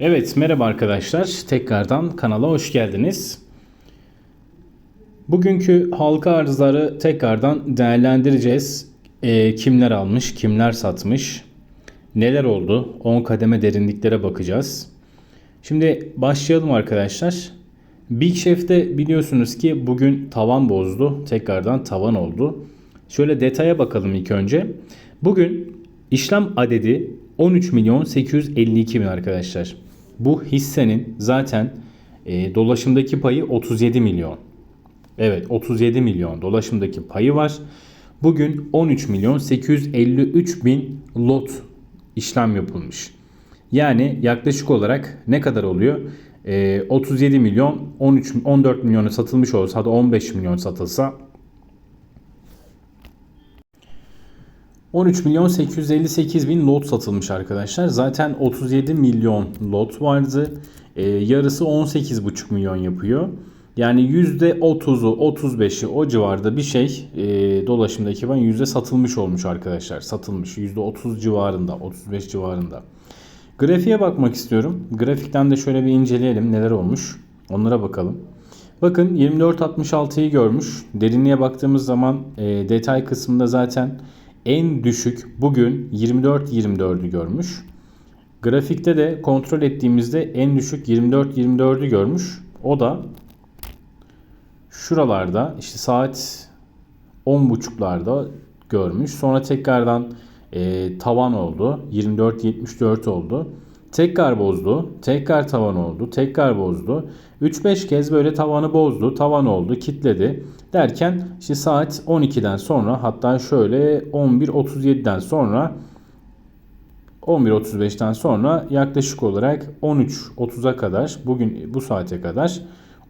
Evet merhaba arkadaşlar. Tekrardan kanala hoş geldiniz. Bugünkü halka arzları tekrardan değerlendireceğiz. Ee, kimler almış, kimler satmış, neler oldu, 10 kademe derinliklere bakacağız. Şimdi başlayalım arkadaşlar. Big Chef'te biliyorsunuz ki bugün tavan bozdu. Tekrardan tavan oldu. Şöyle detaya bakalım ilk önce. Bugün işlem adedi 13 milyon 852 bin arkadaşlar. Bu hissenin zaten e, dolaşımdaki payı 37 milyon. Evet 37 milyon dolaşımdaki payı var. Bugün 13 milyon 853 bin lot işlem yapılmış. Yani yaklaşık olarak ne kadar oluyor? Ee, 37 milyon 13 14 milyonu satılmış olsa hadi 15 milyon satılsa 13 milyon 858 bin lot satılmış arkadaşlar. Zaten 37 milyon lot vardı. Ee, yarısı 18,5 milyon yapıyor. Yani %30'u 35'i o civarda bir şey e, dolaşımdaki ben yüzde satılmış olmuş arkadaşlar. Satılmış %30 civarında 35 civarında. Grafiğe bakmak istiyorum. Grafikten de şöyle bir inceleyelim neler olmuş. Onlara bakalım. Bakın 24.66'yı görmüş. Derinliğe baktığımız zaman e, detay kısmında zaten en düşük bugün 24.24'ü görmüş. Grafikte de kontrol ettiğimizde en düşük 24.24'ü görmüş. O da şuralarda işte saat 10.30'larda görmüş. Sonra tekrardan e, tavan oldu. 24.74 oldu. Tekrar bozdu. Tekrar tavan oldu. Tekrar bozdu. 3-5 kez böyle tavanı bozdu. Tavan oldu. Kitledi. Derken işte saat 12'den sonra hatta şöyle 11.37'den sonra 11.35'ten sonra yaklaşık olarak 13.30'a kadar bugün bu saate kadar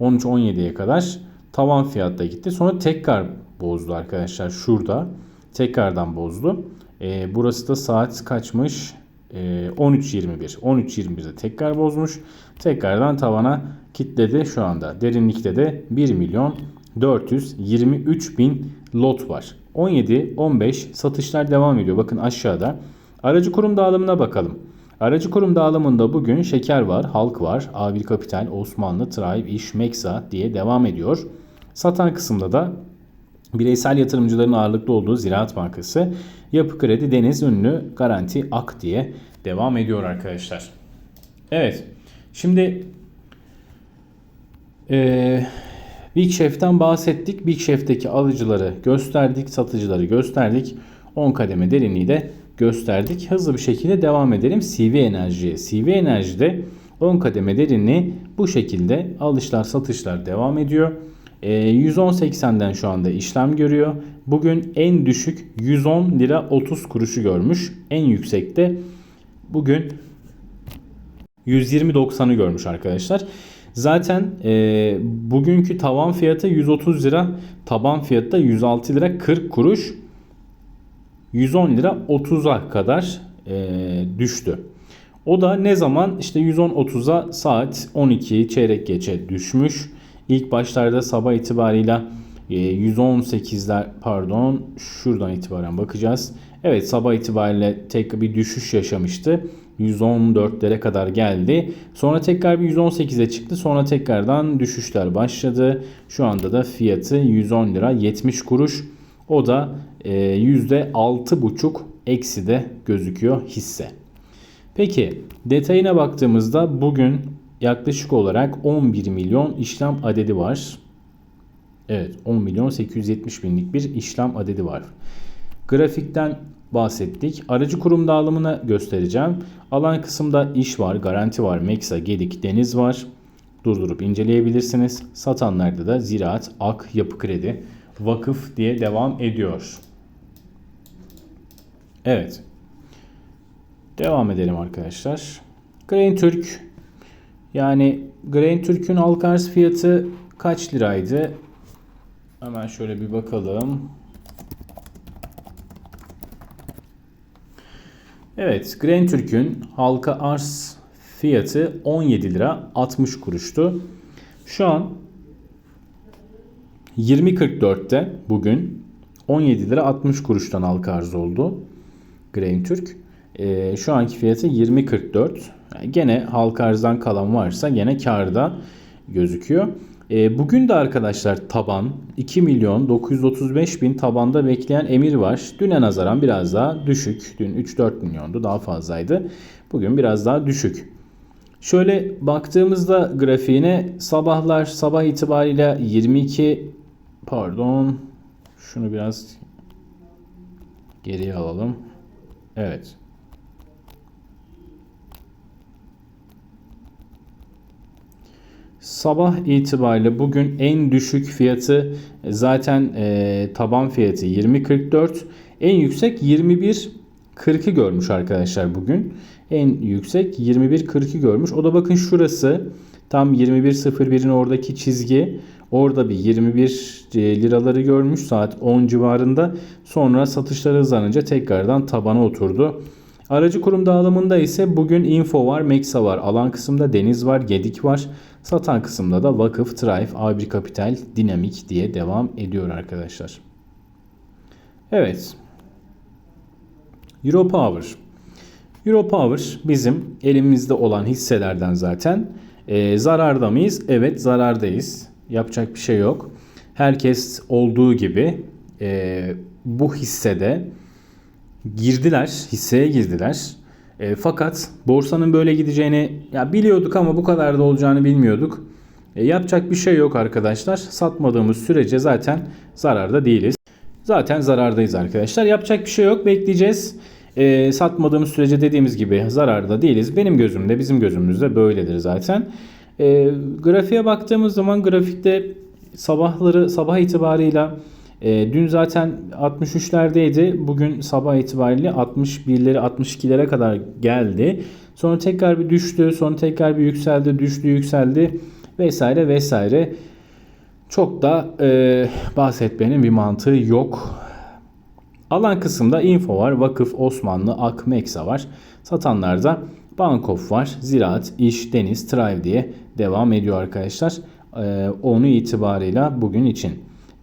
13.17'ye kadar tavan fiyatta gitti. Sonra tekrar bozdu arkadaşlar şurada. Tekrardan bozdu. E, burası da saat kaçmış? E, 13.21. 13.21'de tekrar bozmuş. Tekrardan tavana kitledi şu anda. Derinlikte de 1 milyon 423 bin lot var. 17-15 satışlar devam ediyor. Bakın aşağıda. Aracı kurum dağılımına bakalım. Aracı kurum dağılımında bugün Şeker var, Halk var, A1 Kapital, Osmanlı, Tribe, İş, Meksa diye devam ediyor. Satan kısımda da bireysel yatırımcıların ağırlıklı olduğu Ziraat Bankası, Yapı Kredi, Deniz Ünlü, Garanti, Ak diye devam ediyor arkadaşlar. Evet. Şimdi ee, Big Chef'ten bahsettik. Big Chef'teki alıcıları gösterdik, satıcıları gösterdik. 10 kademe derinliği de gösterdik. Hızlı bir şekilde devam edelim CV Enerji'ye. CV Enerji'de 10 kademe derinliği bu şekilde alışlar satışlar devam ediyor. E, 110.80'den şu anda işlem görüyor. Bugün en düşük 110 lira 30 kuruşu görmüş. En yüksekte bugün 120.90'ı görmüş arkadaşlar. Zaten e, bugünkü tavan fiyatı 130 lira, taban fiyatı da 106 lira 40 kuruş. 110 lira 30'a kadar e, düştü. O da ne zaman işte 110-30'a saat 12 çeyrek geçe düşmüş. İlk başlarda sabah itibarıyla 118'ler pardon şuradan itibaren bakacağız. Evet sabah itibariyle tek bir düşüş yaşamıştı. 114'lere kadar geldi. Sonra tekrar bir 118'e çıktı. Sonra tekrardan düşüşler başladı. Şu anda da fiyatı 110 lira 70 kuruş. O da %6,5 eksi de gözüküyor hisse. Peki detayına baktığımızda bugün yaklaşık olarak 11 milyon işlem adedi var. Evet 10 milyon 870 binlik bir işlem adedi var. Grafikten bahsettik. Aracı kurum dağılımını göstereceğim. Alan kısımda iş var, garanti var, Meksa, Gedik, Deniz var. Durdurup inceleyebilirsiniz. Satanlarda da Ziraat, Ak, Yapı Kredi, Vakıf diye devam ediyor. Evet. Devam edelim arkadaşlar. Grain Türk yani Grain Türk'ün halka fiyatı kaç liraydı? Hemen şöyle bir bakalım. Evet, Grain Türk'ün halka arz fiyatı 17 lira 60 kuruştu. Şu an 20.44'te bugün 17 lira 60 kuruştan halka arz oldu. Grain Türk. Ee, şu anki fiyatı 20.44. Yani gene halka arzdan kalan varsa gene karda gözüküyor. E, bugün de arkadaşlar taban 2 milyon 935 bin tabanda bekleyen emir var. Düne nazaran biraz daha düşük. Dün 3-4 milyondu daha fazlaydı. Bugün biraz daha düşük. Şöyle baktığımızda grafiğine sabahlar sabah itibariyle 22 pardon şunu biraz geriye alalım. Evet. Sabah itibariyle bugün en düşük fiyatı e, zaten e, taban fiyatı 20.44. En yüksek 21.40'ı görmüş arkadaşlar bugün. En yüksek 21.40'ı görmüş. O da bakın şurası tam 21.01'in oradaki çizgi. Orada bir 21 e, liraları görmüş saat 10 civarında. Sonra satışları hızlanınca tekrardan tabana oturdu. Aracı kurum dağılımında ise bugün Info var, Mexa var. Alan kısımda Deniz var, Gedik var. Satan kısımda da Vakıf, Trife, A1 Kapital, Dinamik diye devam ediyor arkadaşlar. Evet. Europower. Europower bizim elimizde olan hisselerden zaten. E, zararda mıyız? Evet zarardayız. Yapacak bir şey yok. Herkes olduğu gibi e, bu hissede girdiler, hisseye girdiler. E, fakat borsanın böyle gideceğini ya biliyorduk ama bu kadar da olacağını bilmiyorduk. E, yapacak bir şey yok arkadaşlar. Satmadığımız sürece zaten zararda değiliz. Zaten zarardayız arkadaşlar. Yapacak bir şey yok. Bekleyeceğiz. E, satmadığımız sürece dediğimiz gibi zararda değiliz. Benim gözümde, bizim gözümüzde böyledir zaten. E, grafiğe baktığımız zaman grafikte sabahları sabah itibarıyla e, dün zaten 63'lerdeydi. Bugün sabah itibariyle 61'lere 62'lere kadar geldi. Sonra tekrar bir düştü. Sonra tekrar bir yükseldi. Düştü yükseldi. Vesaire vesaire. Çok da e, bahsetmenin bir mantığı yok. Alan kısımda info var. Vakıf, Osmanlı, Ak, Meksa var. Satanlarda Bankof var. Ziraat, İş, Deniz, Trive diye devam ediyor arkadaşlar. E, onu itibarıyla bugün için.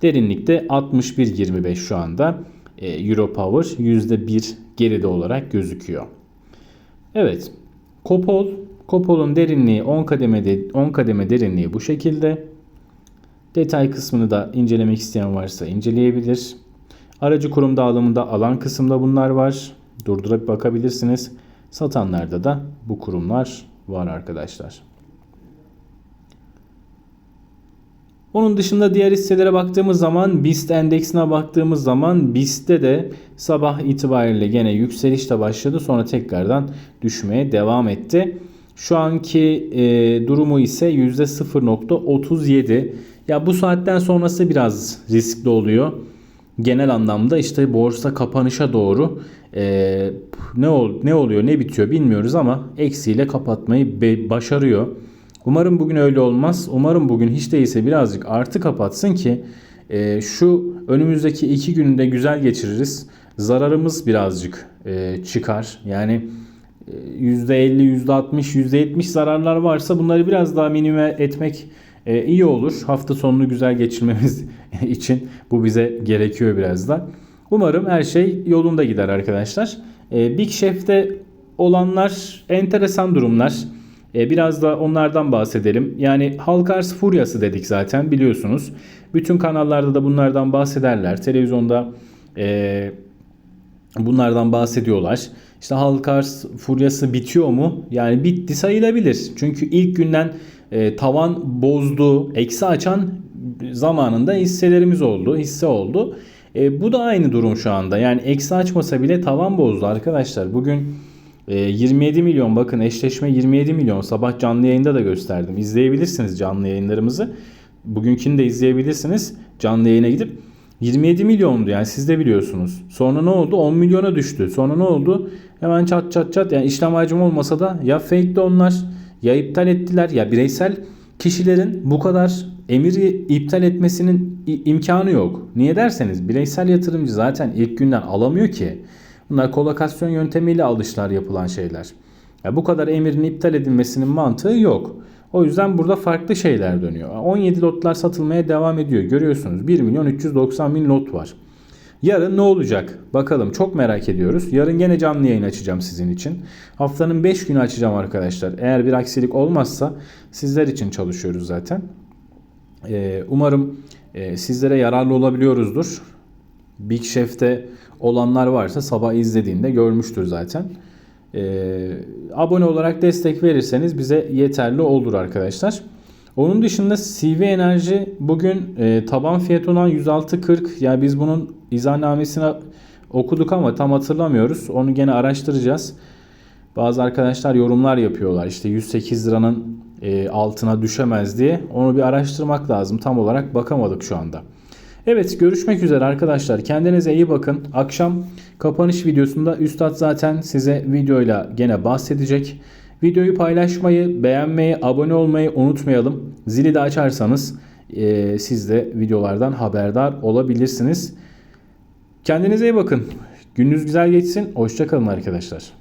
Derinlikte 61.25 şu anda. E, Europower %1 geride olarak gözüküyor. Evet. Kopol. Kopol'un derinliği 10 kademede 10 kademe derinliği bu şekilde. Detay kısmını da incelemek isteyen varsa inceleyebilir. Aracı kurum dağılımında alan kısımda bunlar var. Durdurup bakabilirsiniz. Satanlarda da bu kurumlar var arkadaşlar. Onun dışında diğer hisselere baktığımız zaman BIST endeksine baktığımız zaman BIST'te de sabah itibariyle gene yükselişte başladı. Sonra tekrardan düşmeye devam etti. Şu anki e, durumu ise %0.37. Ya bu saatten sonrası biraz riskli oluyor. Genel anlamda işte borsa kapanışa doğru e, ne ol, ne oluyor ne bitiyor bilmiyoruz ama eksiyle kapatmayı başarıyor. Umarım bugün öyle olmaz. Umarım bugün hiç değilse birazcık artı kapatsın ki e, şu önümüzdeki iki günü de güzel geçiririz. Zararımız birazcık e, çıkar. Yani %50, %60, %70 zararlar varsa bunları biraz daha minime etmek e, iyi olur. Hafta sonunu güzel geçirmemiz için bu bize gerekiyor biraz da. Umarım her şey yolunda gider arkadaşlar. E, Big Chef'te olanlar enteresan durumlar. E, biraz da onlardan bahsedelim. Yani halk arz furyası dedik zaten biliyorsunuz. Bütün kanallarda da bunlardan bahsederler. Televizyonda e, bunlardan bahsediyorlar. İşte halk arz furyası bitiyor mu? Yani bitti sayılabilir. Çünkü ilk günden e, tavan bozdu, eksi açan zamanında hisselerimiz oldu, hisse oldu. E, bu da aynı durum şu anda. Yani eksi açmasa bile tavan bozdu arkadaşlar. Bugün 27 ee, milyon bakın eşleşme 27 milyon sabah canlı yayında da gösterdim. İzleyebilirsiniz canlı yayınlarımızı. Bugünkini de izleyebilirsiniz. Canlı yayına gidip 27 milyondu yani siz de biliyorsunuz. Sonra ne oldu? 10 milyona düştü. Sonra ne oldu? Hemen çat çat çat yani işlem hacmi olmasa da ya fake de onlar ya iptal ettiler ya bireysel kişilerin bu kadar emiri iptal etmesinin imkanı yok. Niye derseniz bireysel yatırımcı zaten ilk günden alamıyor ki. Bunlar kolokasyon yöntemiyle alışlar yapılan şeyler. Ya bu kadar emirin iptal edilmesinin mantığı yok. O yüzden burada farklı şeyler dönüyor. 17 lotlar satılmaya devam ediyor. Görüyorsunuz 1 milyon 390 bin lot var. Yarın ne olacak? Bakalım çok merak ediyoruz. Yarın gene canlı yayın açacağım sizin için. Haftanın 5 günü açacağım arkadaşlar. Eğer bir aksilik olmazsa sizler için çalışıyoruz zaten. Ee, umarım e, sizlere yararlı olabiliyoruzdur. Big Chef'te olanlar varsa sabah izlediğinde görmüştür zaten. Ee, abone olarak destek verirseniz bize yeterli olur arkadaşlar. Onun dışında CV Enerji bugün e, taban fiyatı olan 106.40 yani biz bunun izahnamesini okuduk ama tam hatırlamıyoruz. Onu gene araştıracağız. Bazı arkadaşlar yorumlar yapıyorlar işte 108 liranın e, altına düşemez diye. Onu bir araştırmak lazım. Tam olarak bakamadık şu anda. Evet görüşmek üzere arkadaşlar. Kendinize iyi bakın. Akşam kapanış videosunda Üstad zaten size videoyla gene bahsedecek. Videoyu paylaşmayı, beğenmeyi, abone olmayı unutmayalım. Zili de açarsanız e, siz de videolardan haberdar olabilirsiniz. Kendinize iyi bakın. Gününüz güzel geçsin. Hoşçakalın arkadaşlar.